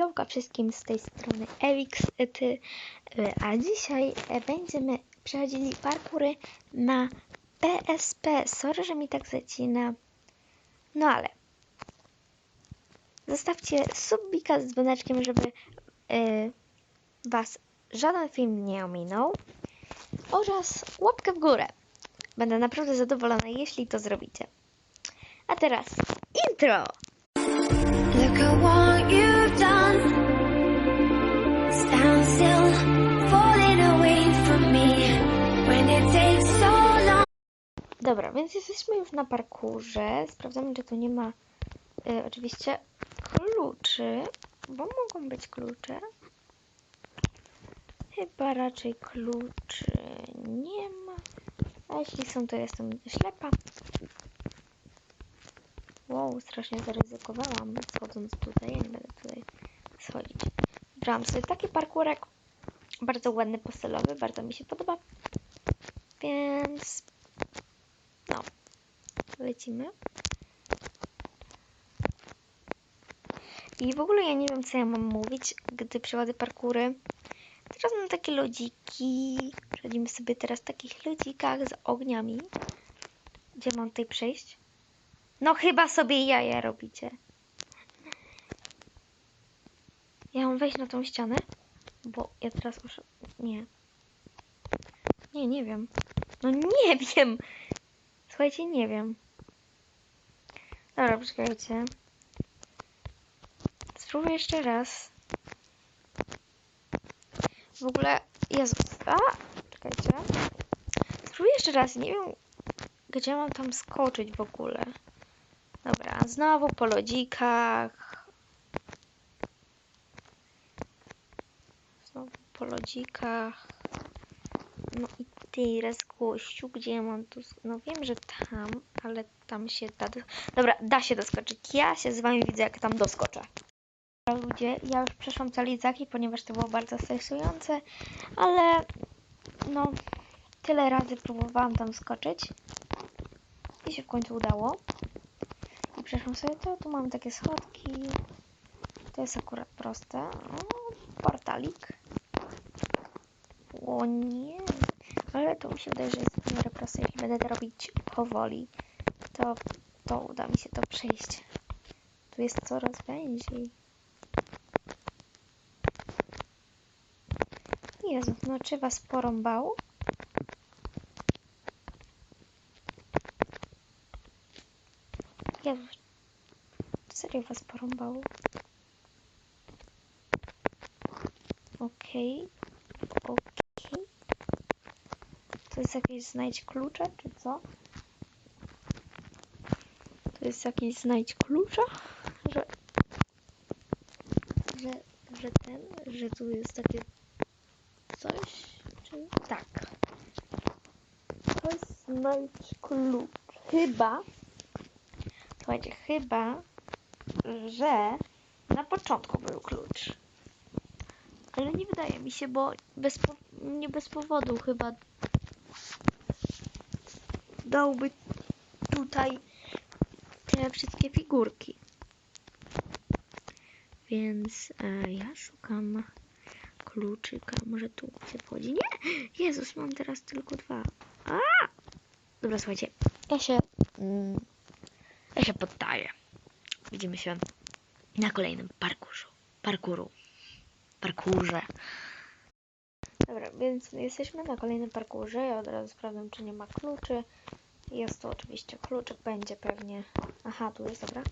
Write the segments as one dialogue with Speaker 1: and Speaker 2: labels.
Speaker 1: Hejolka wszystkim z tej strony Ewix, ty, y, a dzisiaj e, będziemy przechodzili parkury na PSP. Sorry, że mi tak zacina, no ale zostawcie subbika z dzwoneczkiem, żeby y, was żaden film nie ominął oraz łapkę w górę. Będę naprawdę zadowolona, jeśli to zrobicie. A teraz intro!
Speaker 2: Look at what you've
Speaker 1: Dobra, więc jesteśmy już na parkurze. Sprawdzamy, czy tu nie ma y, oczywiście kluczy, bo mogą być klucze. Chyba raczej kluczy nie ma. A jeśli są, to jestem ślepa. Wow, strasznie zaryzykowałam schodząc tutaj. Ja nie będę tutaj schodzić. Brałam sobie taki parkurek. Bardzo ładny, postelowy. Bardzo mi się podoba. Więc no, lecimy. I w ogóle ja nie wiem, co ja mam mówić, gdy przechodzę parkury. Teraz mam takie lodziki. Przechodzimy sobie teraz w takich lodzikach z ogniami. Gdzie mam tutaj przejść? No chyba sobie jaja robicie. Ja mam wejść na tą ścianę? Bo ja teraz muszę... Nie. Nie, nie wiem. No nie wiem. Słuchajcie, nie wiem. Dobra, poczekajcie. Spróbuję jeszcze raz. W ogóle, Jezu, a, czekajcie. Spróbuję jeszcze raz, nie wiem, gdzie mam tam skoczyć w ogóle. Dobra, znowu po lodzikach. Znowu po lodzikach. No i teraz gościu, gdzie ja mam tu... No wiem, że tam, ale tam się da... Do... Dobra, da się doskoczyć. Ja się z wami widzę, jak tam doskoczę. Ludzie, ja już przeszłam te lidzaki, ponieważ to było bardzo stresujące, ale no tyle razy próbowałam tam skoczyć i się w końcu udało. I przeszłam sobie to, tu mam takie schodki. To jest akurat proste. O, portalik. O nie, ale to mi się wydaje, że jest w miarę proste. Jeśli będę to robić powoli, to, to uda mi się to przejść. Tu jest coraz węziej. Jezu, no czy was porąbało? Jezu, serio was porąbało? Okej, okej. To jest jakieś znajdź klucze, czy co? To jest jakieś znajdź klucza? Że, że, że ten, że tu jest takie coś, czy tak. To jest znajdź klucz. Chyba, słuchajcie, chyba, że na początku był klucz. Ale nie wydaje mi się, bo bez, nie bez powodu chyba dałby tutaj te wszystkie figurki. Więc e, ja szukam kluczyka. Może tu się wchodzi? Nie! Jezus, mam teraz tylko dwa. A! Dobra, słuchajcie. Ja się... Mm, ja się poddaję. Widzimy się na kolejnym parkurzu. Parkuru. Parkurze. Dobra, więc jesteśmy na kolejnym parkurze. Ja od razu sprawdzam, czy nie ma kluczy. Jest to oczywiście kluczyk, będzie pewnie... Aha, tu jest, dobra.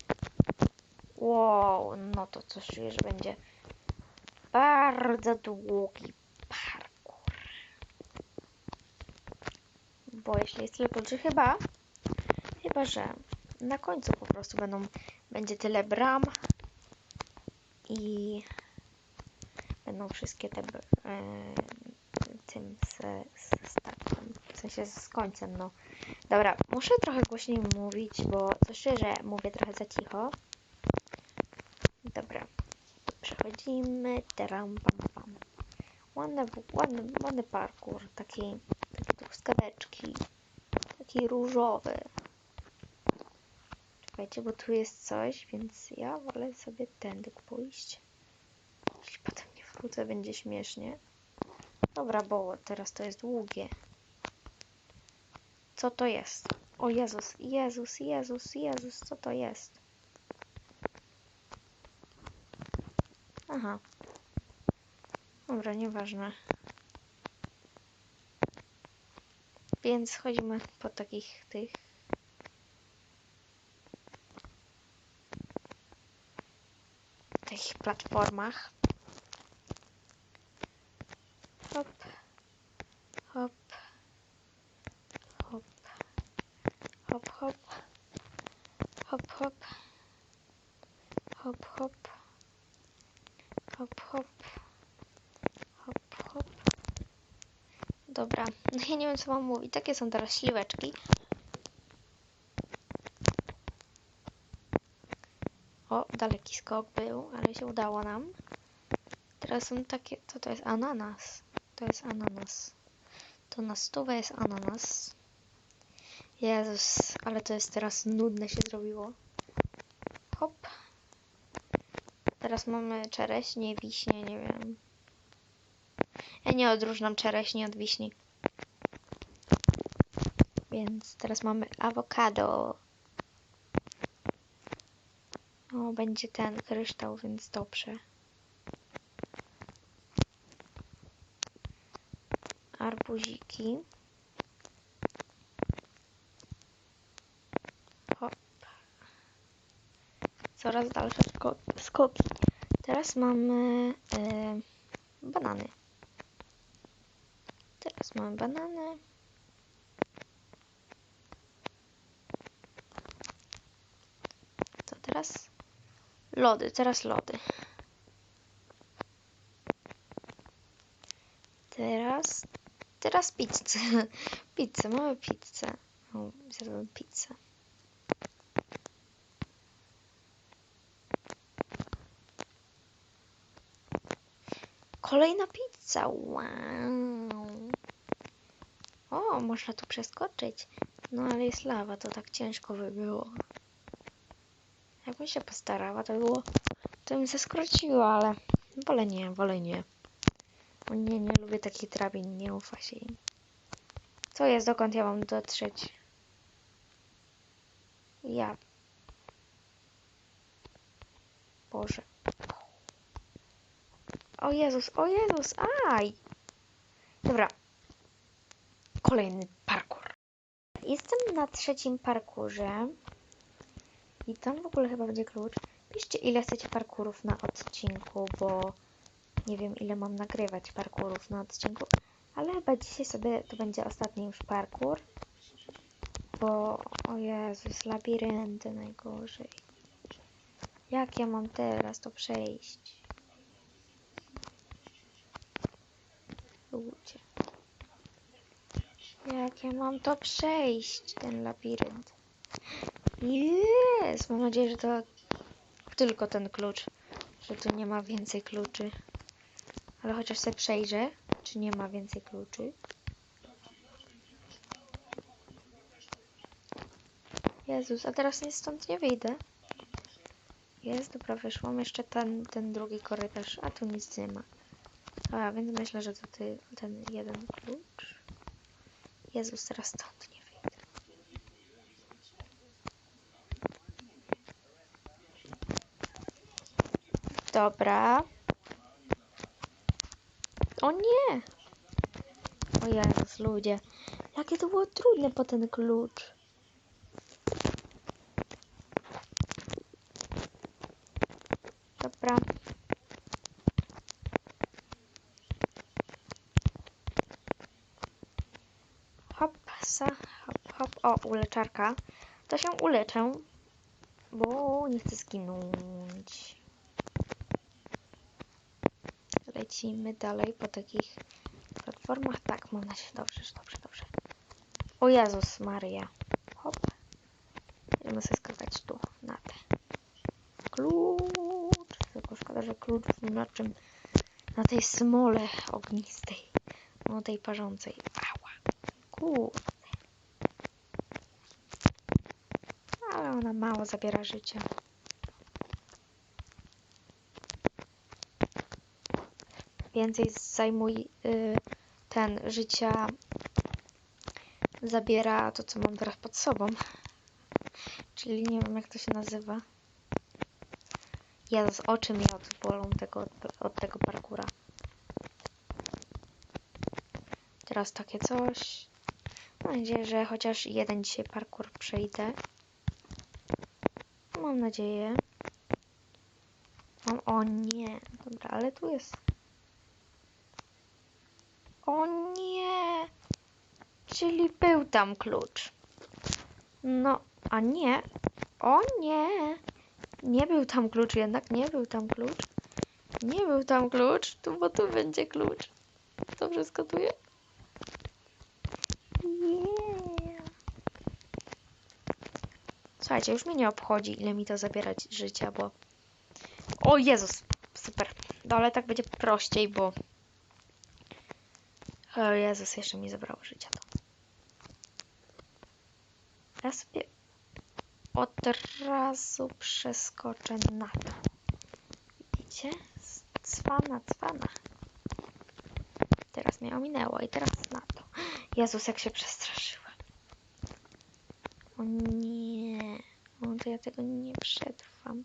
Speaker 1: Wow, no to coś czuję, że będzie bardzo długi parkour. Bo jeśli jest tyle kluczy, chyba, chyba, że na końcu po prostu będą, będzie tyle bram i będą wszystkie te e, tym z, z, z z końcem, no. Dobra, muszę trochę głośniej mówić, bo coś że mówię trochę za cicho. Dobra, przechodzimy, teram, pam, pam. Ładny, ładny, ładny parkour, taki, taki truskaweczki, taki różowy. Czekajcie, bo tu jest coś, więc ja wolę sobie tędy pójść. Jeśli potem nie wrócę, będzie śmiesznie. Dobra, bo teraz to jest długie. Co to jest? O Jezus, Jezus, Jezus, Jezus, co to jest? Aha. Dobra, nieważne. Więc chodzimy po takich tych. Tych platformach. Hop. Hop. Hop, hop. Hop, hop. Hop, hop. Hop, hop. Hop, hop. Dobra, no ja nie wiem co mam mówić. Takie są teraz śliweczki. O, daleki skok był, ale się udało nam. Teraz są takie, co to jest? Ananas. To jest ananas. To na stówę jest ananas. Jezus, ale to jest teraz nudne się zrobiło. Hop. Teraz mamy czereśnie, wiśnie, nie wiem. Ja nie odróżniam czereśni od wiśni. Więc teraz mamy awokado. O, będzie ten kryształ, więc dobrze. Arbuziki. Hop. Coraz dalsze sko- skoki. Teraz mamy e, banany. Teraz mamy banany. To teraz lody, teraz lody. Teraz, teraz pizzę. Pizzę, mamy pizzę. O, zjadłem pizzę. Kolejna pizza. Wow. O, można tu przeskoczyć. No ale jest lawa, to tak ciężko by było. Jakbym się postarała, to by było. To bym się ale wolę nie, wolę nie. O nie, nie lubię takich drabin, nie ufa się im. Co jest, dokąd ja mam dotrzeć? Ja. Boże. O Jezus, o Jezus, aj! Dobra. Kolejny parkour. Jestem na trzecim parkurze. I tam w ogóle chyba będzie klucz. Piszcie ile chcecie parkurów na odcinku, bo nie wiem ile mam nagrywać parkurów na odcinku. Ale chyba dzisiaj sobie to będzie ostatni już parkur. Bo, o Jezus, labirynty najgorzej. Jak ja mam teraz to przejść? Ludzie. Jak ja mam to przejść, ten labirynt? Jest! Mam nadzieję, że to tylko ten klucz. Że tu nie ma więcej kluczy. Ale chociaż sobie przejrzę, czy nie ma więcej kluczy. Jezus, a teraz nie stąd nie wyjdę. Jest, dobra, wyszłam. Jeszcze ten, ten drugi korytarz, a tu nic nie ma. A, więc myślę, że to ty, ten jeden klucz. Jezus, teraz stąd nie Dobra. O nie! O Jezus, ludzie. Jakie to było trudne po ten klucz. Dobra. Hop, sa, hop, hop. O, uleczarka. To się uleczę, bo nie chcę zginąć. Lecimy dalej po takich platformach. Tak, mam nadzieję. Dobrze, dobrze, dobrze. O Jezus Maria. Hop. Będziemy sobie skakać tu, na te. Klucz. Tylko szkoda, że klucz na czym? Na tej smole ognistej. No tej parzącej. Ała. Kurde. Ale ona mało zabiera życia. Więcej zajmuj y, ten życia zabiera to, co mam teraz pod sobą. Czyli nie wiem, jak to się nazywa. Jezus, oczy mnie odbolą tego, od tego parkura. Teraz takie coś. Mam nadzieję, że chociaż jeden dzisiaj parkour przejdę. Mam nadzieję. Mam, o nie. Dobra, ale tu jest. O nie. Czyli był tam klucz. No, a nie. O nie. Nie był tam klucz jednak, nie był tam klucz. Nie był tam klucz, tu, bo tu będzie klucz. Dobrze skotuję? Yeah. Słuchajcie, już mnie nie obchodzi, ile mi to zabierać życia, bo... O Jezus! Super. No ale tak będzie prościej, bo... O Jezus, jeszcze mi zabrało życia to. Ja sobie od razu przeskoczę na to. Widzicie? Cwana, cwana. Teraz mnie ominęło i teraz na to. Jezus, jak się przestraszyłam. O nie. O, to ja tego nie przetrwam.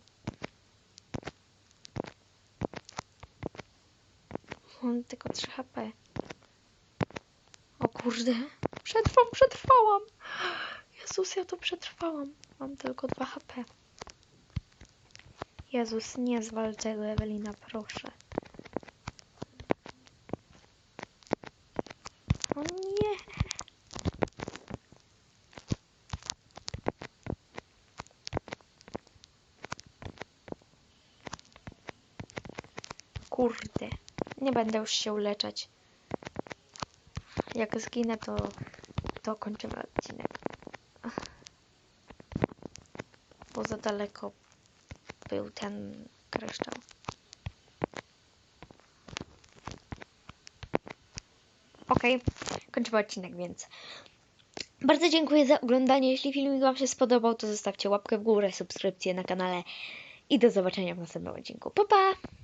Speaker 1: Mam tylko 3 HP. Kurde. Przetrwam, przetrwałam. Jezus, ja to przetrwałam. Mam tylko 2 HP. Jezus, nie zwal tego, Ewelina, proszę. O nie. Kurde. Nie będę już się uleczać. Jak zginę, to, to kończymy odcinek. Bo za daleko był ten kryształ. Okej, kończymy odcinek, więc bardzo dziękuję za oglądanie. Jeśli filmik Wam się spodobał, to zostawcie łapkę w górę, subskrypcję na kanale i do zobaczenia w następnym odcinku. Pa, pa!